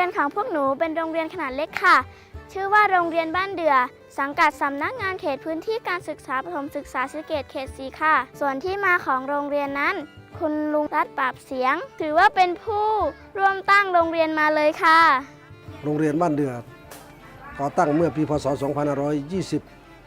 รียนของพวกหนูเป็นโรงเรียนขนาดเล็กค่ะ ชื่อว่าโรงเรียนบ้านเดือ สังกัดสำนักงานเขตพื้นที่การศึกษาประถมศึกษาสิเกตเขตสีค่ะ ส่วนที่มาของโรงเรียนนั้น คุณลุงรัตปราบเสียง ถือว่าเป็นผู้ร่วมตั้งโรงเรียนมาเลยค่ะ โรงเรียนบ้านเดือก่อตั้งเมื่อปีพศ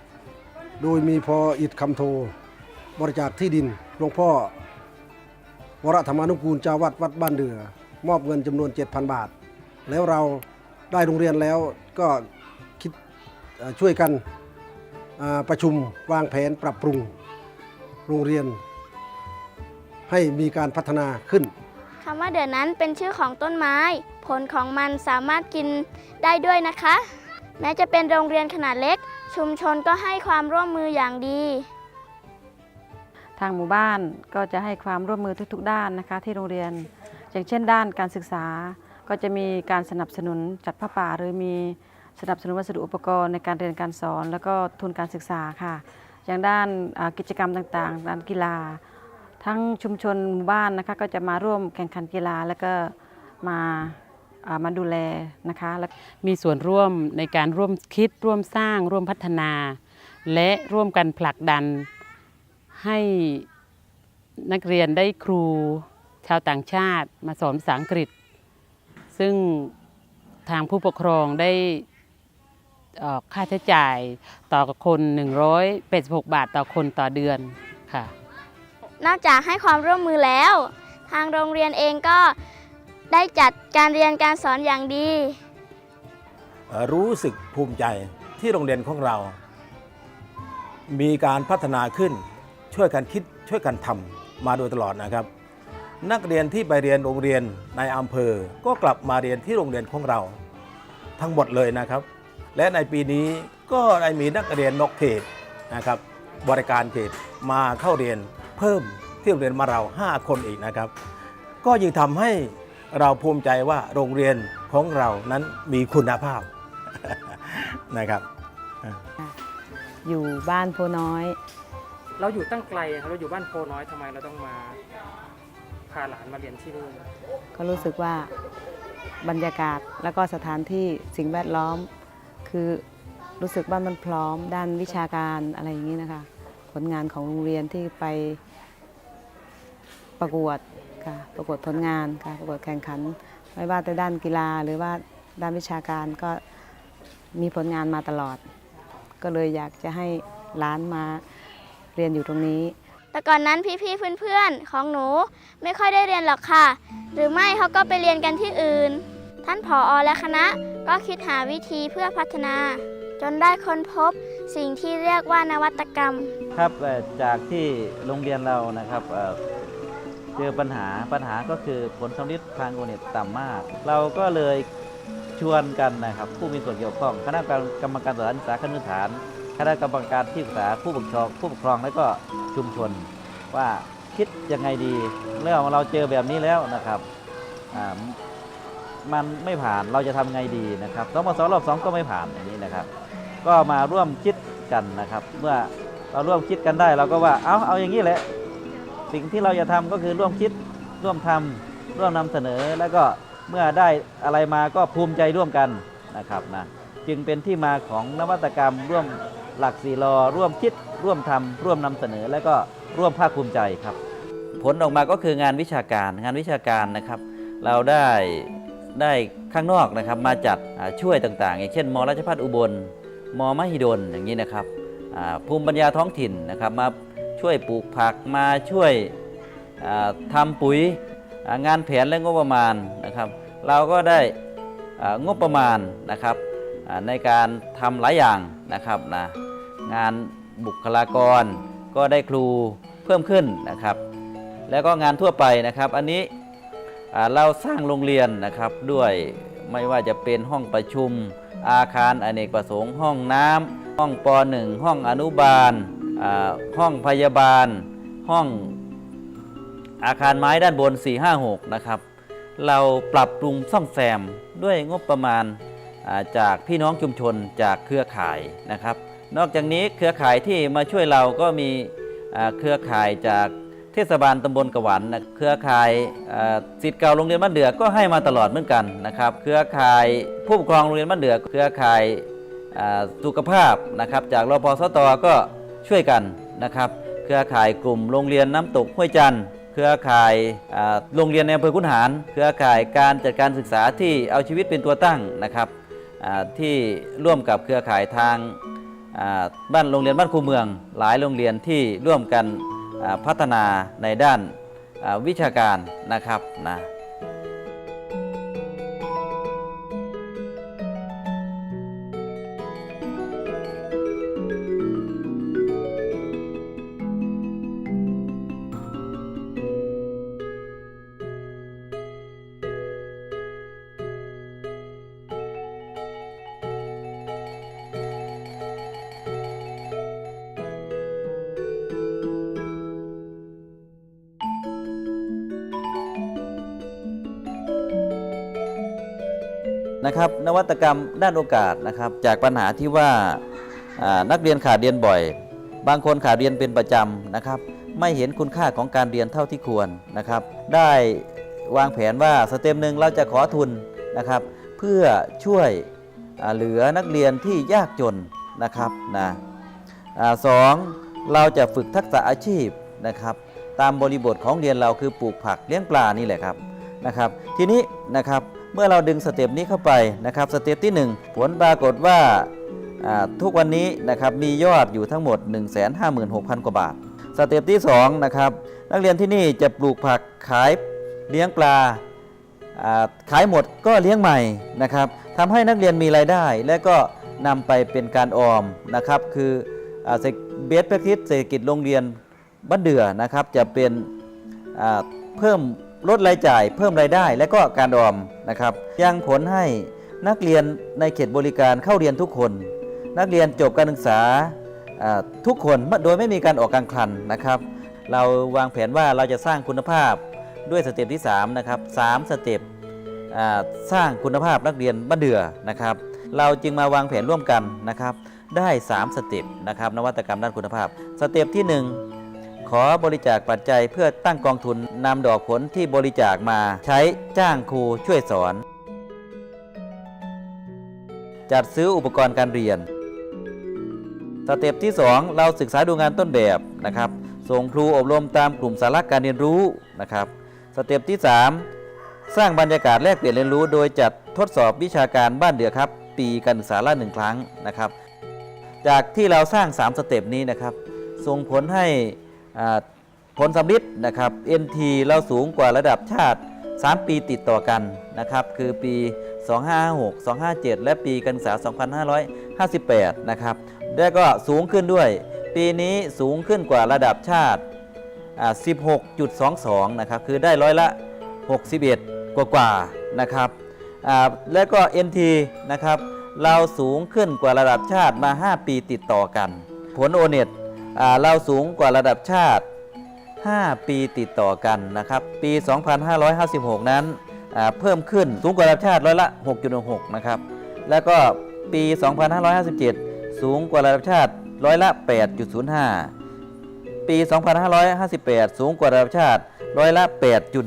2520 โดยมีพออิฐคำโท บริจาคที่ดินหลวงพ่อ วรธรรมานุกูลเจ้าวัดวัดบ้านเดือ มอบเงินจำนวน 7,000 บาท แล้วเราได้โรงเรียนแล้วก็คิดเอ่อช่วยกันอ่าประชุมวางแผนปรับปรุงโรงเรียน ให้มีการพัฒนาขึ้นคำว่าเดือนนั้นเป็นชื่อของต้นไม้ ผลของมันสามารถกินได้ด้วยนะคะ แม้จะเป็นโรงเรียนขนาดเล็ก ชุมชนก็ให้ความร่วมมืออย่างดี ทางหมู่บ้านก็จะให้ความร่วมมือทุก ๆ ด้านนะคะ ที่โรงเรียน อย่างเช่นด้านการศึกษา ก็จะมีการสนับสนุนจัดผ้าป่า หรือมีสนับสนุนวัสดุอุปกรณ์ในการเรียนการสอน แล้วก็ทุนการศึกษาค่ะ อย่างด้านกิจกรรมต่างๆ ด้านกีฬา ทั้งชุมชนหมู่บ้านนะคะก็จะมาร่วมแข่งขันกีฬาแล้วก็มามาดูแลนะคะแล้วมีส่วนร่วมในการร่วมคิดร่วมสร้างร่วมพัฒนา และร่วมกันผลักดันให้นักเรียนได้ครูชาวต่างชาติมาสอนภาษาอังกฤษ ซึ่งทางผู้ปกครองได้เอ่อค่าใช้จ่ายต่อคน 186 บาทต่อคนต่อเดือนค่ะ นอกจากให้ความร่วมมือแล้ว ทางโรงเรียนเองก็ได้จัดการเรียนการสอนอย่างดี รู้สึกภูมิใจที่โรงเรียนของเรา มีการพัฒนาขึ้นช่วยกันคิดช่วยกันทำมาโดยตลอดนะครับ นักเรียนที่ไปเรียนโรงเรียนในอำเภอ ก็กลับมาเรียนที่โรงเรียนของเรา ทั้งหมดเลยนะครับ และในปีนี้ก็ได้มีนักเรียนนอกเขตนะครับ บริการเขตมาเข้าเรียนเพิ่มที่โรงเรียนมาเรา 5 คนอีกนะครับ ก็ยิ่งทำให้เราภูมิใจว่าโรงเรียนของเรานั้นมีคุณภาพนะครับอยู่บ้านโพน้อย เราอยู่ตั้งไกลอะครับเราอยู่บ้านโพน้อยทำไมเราต้องมา พาหลานมาเรียนที่นี่ก็รู้สึกว่าบรรยากาศแล้วก็สถานที่สิ่งแวดล้อม คือรู้สึกว่ามันพร้อมด้านวิชาการอะไรอย่างนี้นะคะ ผลงานของโรงเรียนที่ไปประกวดค่ะประกวดผลงานค่ะประกวดแข่งขัน ไม่ว่าแต่ด้านกีฬาหรือว่าด้านวิชาการก็มีผลงานมาตลอด ก็เลยอยากจะให้ร้านมาเรียนอยู่ตรงนี้ แต่ก่อนนั้นพี่ๆเพื่อนๆของหนูไม่ค่อยได้เรียนหรอกค่ะ หรือไม่เขาก็ไปเรียนกันที่อื่น ท่านผออและคณะก็คิดหาวิธีเพื่อพัฒนา จนได้ค้นพบสิ่งที่เรียกว่านวัตกรรม ครับเอ่อจากที่โรงเรียนเรานะครับเอ่อเจอปัญหาปัญหาก็คือผลสำลิดทางโอเน็ตต่ำมาก เราก็เลยชวนกันนะครับ ผู้มีส่วนเกี่ยวข้องคณะกรรมการสถานศึกษาขั้นพื้นฐาน ณะกรรมการที่ปรึกษาผู้ปกครองผู้ปกครองและก็ชุมชน ว่าคิดยังไงดีเมื่อเราเจอแบบนี้แล้วนะครับมันไม่ผ่านเราจะทำไงดีนะครับสมสรอบสองก็ไม่ผ่านอย่างนี้นะครับ ก็มาร่วมคิดกันนะครับ เมื่อเราร่วมคิดกันได้เราก็ว่าเอาเอาอย่างนี้แหละสิ่งที่เราจะทำก็คือร่วมคิดร่วมทำร่วมนำเสนอแล้วก็เมื่อได้อะไรมาก็ภูมิใจร่วมกันนะครับนะจึงเป็นที่มาของนวัตกรรมร่วม หลักสี่รอร่วมคิดร่วมทำร่วมนำเสนอ แล้วก็ร่วมภาคภูมิใจครับ ผลออกมาก็คืองานวิชาการงานวิชาการนะครับ เราได้ได้ข้างนอกนะครับมาจัดช่วยต่างๆ อย่างเช่นมราชพัฒอุบลมมหิดลอย่างนี้นะครับภูมิปัญญาท้องถิ่นนะครับมาช่วยปลูกผักมาช่วยอ่าทำปุ๋ยงานแผนและงบประมาณนะครับ เราก็ได้งบประมาณนะครับ ในการทำหลายอย่างนะครับนะงานบุคลากรก็ได้ครูเพิ่มขึ้นนะครับ แล้วก็งานทั่วไปนะครับ อันนี้เราสร้างโรงเรียนนะครับด้วยไม่ว่าจะเป็นห้องประชุม อาคารอเนกประสงค์ห้องน้ำห้องป .1 ห้องอนุบาลห้องพยาบาล ห้องอาคารไม้ด้านบน 456 นะครับ เราปรับปรุงซ่อมแซมด้วยงบประมาณ จากพี่น้องชุมชนจากเครือข่ายนะครับ นอกจากนี้เครือข่ายที่มาช่วยเราก็มีเครือข่ายจากเทศบาลตำบลกระหวันนะเครือข่ายสิทธิ์เก่าโรงเรียนบ้านเดือก็ให้มาตลอดเหมือนกันนะครับ เครือข่ายผู้ปกครองโรงเรียนบ้านเดือเครือข่ายสุขภาพนะครับจากรพสตก็ช่วยกันนะครับ เครือข่ายกลุ่มโรงเรียนน้ำตกห้วยจันทร์เครือข่ายโรงเรียนในอำเภอขุนหาร เครือข่ายการจัดการศึกษาที่เอาชีวิตเป็นตัวตั้งนะครับ ที่ร่วมกับเครือข่ายทางบ้านโรงเรียนบ้านคูเมือง หลายโรงเรียนที่ร่วมกันพัฒนาในด้านวิชาการนะครับนะ นะครับ นวัตกรรมด้านโอกาสนะครับ จากปัญหาที่ว่านักเรียนขาดเรียนบ่อย บางคนขาดเรียนเป็นประจำนะครับ ไม่เห็นคุณค่าของการเรียนเท่าที่ควรนะครับ ได้วางแผนว่าสเต็ปหนึ่งเราจะขอทุนนะครับ เพื่อช่วยเหลือนักเรียนที่ยากจนนะครับนะสองเราจะฝึกทักษะอาชีพนะครับ ตามบริบทของเรียนเราคือปลูกผักเลี้ยงปลานี่แหละครับนะครับ ทีนี้นะครับ เมื่อเราดึงสเต็ปนี้เข้าไปนะครับสเต็ปที่ 1 ผลปรากฏว่าทุกวันนี้นะครับมียอดอยู่ทั้งหมด 156,000 กว่าบาท สเต็ปที่2นะครับนักเรียนที่นี่จะปลูกผักขายเลี้ยงปลาขายหมดก็เลี้ยงใหม่นะครับทำให้นักเรียนมีรายได้ และก็นำไปเป็นการออมนะครับคือเบสแพคทิสเศรษฐกิจโรงเรียนบ้านเดือนะครับจะเป็นเพิ่ม ลดรายจ่ายเพิ่มรายได้และก็การออมนะครับยังผลให้นักเรียนในเขตบริการเข้าเรียนทุกคน นักเรียนจบการศึกษาทุกคนโดยไม่มีการออกกลางคันนะครับ เราวางแผนว่าเราจะสร้างคุณภาพด้วยสเต็ปที่3นะครับสามสเต็ปสร้างคุณภาพนักเรียนบ้านเดือนะครับ เราจึงมาวางแผนร่วมกันนะครับ ได้ 3 สเต็ปนะครับนวัตกรรมด้านคุณภาพ สเต็ปที่ 1 ขอบริจาคปัจจัยเพื่อตั้งกองทุนนำดอกผลที่บริจาคมาใช้จ้างครูช่วยสอน จัดซื้ออุปกรณ์การเรียน สเต็ปที่ 2 เราศึกษาดูงานต้นแบบนะครับ ส่งครูอบรมตามกลุ่มสาระการเรียนรู้นะครับ สเต็ปที่ 3 สร้างบรรยากาศแลกเปลี่ยนเรียนรู้ โดยจัดทดสอบวิชาการบ้านเดือครับ ปีการศึกษาละหนึ่งครั้งนะครับ จากที่เราสร้าง 3 สเต็ปนี้นะครับส่งผลให้ ผลสำลิดนะครับ NT เราสูงกว่าระดับชาติ 3 ปีติดต่อกันนะครับ คือปี 2556 257 และปีการศึกษา 2558 นะครับและก็สูงขึ้นด้วย ปีนี้สูงขึ้นกว่าระดับชาติ 16.22 นะครับ คือได้ร้อยละ 61 กว่ากว่านะครับและก็ NT นะครับ เราสูงขึ้นกว่าระดับชาติมา 5 ปีติดต่อกัน ผลโอเน็ต เราสูงกว่าระดับชาติ 5 ปีติดต่อกันนะครับ ปี 2556 นั้นเพิ่มขึ้นสูงกว่าระดับชาติร้อยละ 6.6 นะครับ แล้วก็ปี 2557 สูงกว่าระดับชาติร้อยละ 8.05 ปี 2558 สูงกว่าระดับชาติร้อยละ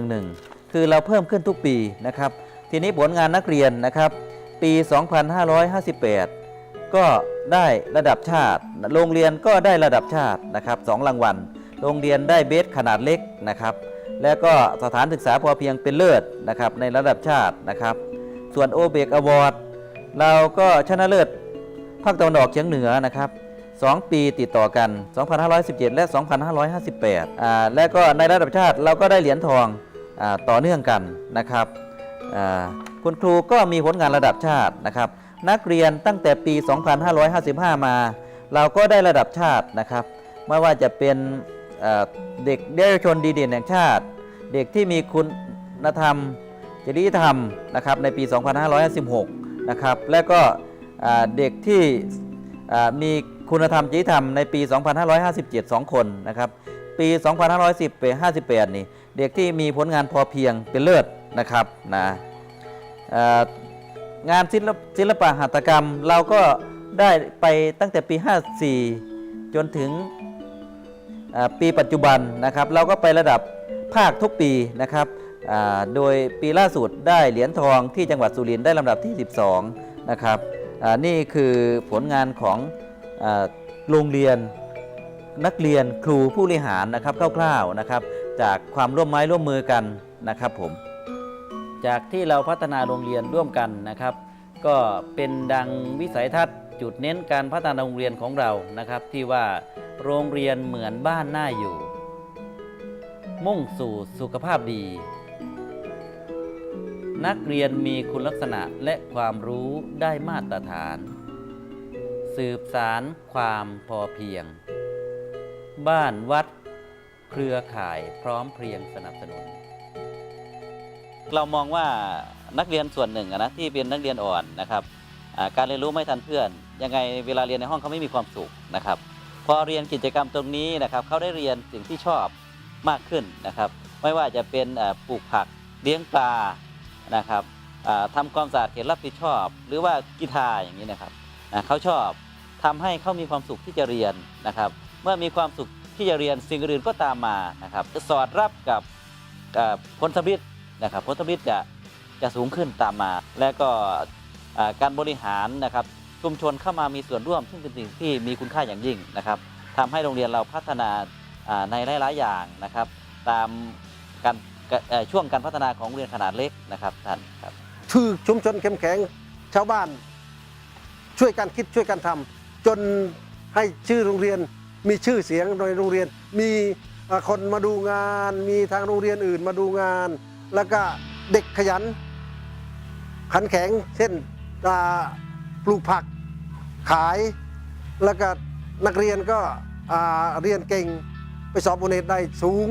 8.11 คือเราเพิ่มขึ้นทุกปีนะครับ ทีนี้ผลงานนักเรียนนะครับ ปี 2558 ก็ได้ระดับชาติ โรงเรียนก็ได้ระดับชาตินะครับสองรางวัล โรงเรียนได้เบสขนาดเล็กนะครับ แล้วก็สถานศึกษาพอเพียงเป็นเลิศนะครับในระดับชาตินะครับ ส่วนโอเบกอวอร์ดเราก็ชนะเลิศภาคตะวันออกเฉียงเหนือนะครับ2 ปีติดต่อกัน 2517 และ 2558อ่าและก็ในระดับชาติเราก็ได้เหรียญทองอาต่อเนื่องกันนะครับอ่าคุณครูก็มีผลงานระดับชาตินะครับ นักเรียนตั้งแต่ปี 2555 มา เราก็ได้ระดับชาตินะครับ ไม่ว่าจะเป็นเด็กเยาวชนดีเด่นแห่งชาติ เด็กที่มีคุณธรรมจริยธรรมนะครับในปี 2556 นะครับและก็เด็กที่มีคุณธรรมจริยธรรมในปี 2557 2 คนนะครับปี 2510 58 นี่ เด็กที่มีผลงานพอเพียงเป็นเลิศนะครับนะอ่า งานศิลปศิลปะหัตถกรรม เราก็ได้ไปตั้งแต่ปี 54 จนถึงปีปัจจุบันนะครับ เราก็ไประดับภาคทุกปีนะครับโดยปีล่าสุดได้เหรียญทองที่จังหวัดสุรินทร์ได้ลำดับที่ 12 นะครับนี่คือผลงานของอโรงเรียนนักเรียนครูผู้บริหารนะครับคร่าวๆนะครับ จากความร่วมไม้ร่วมมือกันนะครับผม จากที่เราพัฒนาโรงเรียนร่วมกันนะครับ ก็เป็นดังวิสัยทัศน์จุดเน้นการพัฒนาโรงเรียนของเรานะครับ ที่ว่าโรงเรียนเหมือนบ้านน่าอยู่ มุ่งสู่สุขภาพดี นักเรียนมีคุณลักษณะและความรู้ได้มาตรฐาน สืบสารความพอเพียง บ้านวัด เครือข่ายพร้อมเพรียงสนับสนุน เรามองว่านักเรียนส่วนหนึ่งนะที่เป็นนักเรียนอ่อนนะครับการเรียนรู้ไม่ทันเพื่อน ยังไงเวลาเรียนในห้องเขาไม่มีความสุขนะครับ พอเรียนกิจกรรมตรงนี้นะครับเขาได้เรียนสิ่งที่ชอบมากขึ้นนะครับ ไม่ว่าจะเป็นปลูกผักเลี้ยงปลานะครับอ่าทำความสะอาดเขตรับผิดชอบ หรือว่ากีฬาอย่างนี้นะครับเขาชอบทำให้เขามีความสุขที่จะเรียนนะครับ เมื่อมีความสุขที่จะเรียนสิ่งอื่นก็ตามมานะครับจะสอดรับกับผลสำลิด นะครับผลสำลิดจะจะสูงขึ้นตามมา และก็การบริหารนะครับชุมชนเข้ามามีส่วนร่วม ซึ่งเป็นสิ่งที่มีคุณค่าอย่างยิ่งนะครับทำให้โรงเรียนเราพัฒนาอ่าในหลายๆอย่างนะครับ ตามการช่วงการพัฒนาของโรงเรียนขนาดเล็กนะครับท่านครับชื่อชุมชนเข้มแข็งชาวบ้านช่วยกันคิดช่วยกันทำจนให้ชื่อโรงเรียนมีชื่อเสียงในโรงเรียน มีคนมาดูงาน มีทางโรงเรียนอื่นมาดูงาน แล้วก็เด็กขยัน ขันแข็ง เช่นปลูกผักขาย แล้วก็นักเรียนก็เรียนเก่งไปสอบโอเนตได้สูง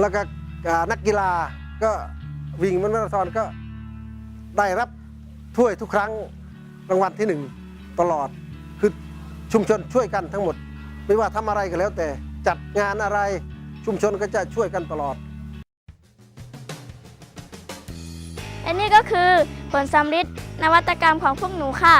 แล้วก็นักกีฬาก็วิ่งมันมาราธอนก็ได้รับถ้วยทุกครั้งรางวัลที่หนึ่งตลอดคือชุมชนช่วยกันทั้งหมด ไม่ว่าทำอะไรก็แล้วแต่จัดงานอะไรชุมชนก็จะช่วยกันตลอด และนี่ก็คือผลสำลิดนวัตกรรมของพวกหนูค่ะ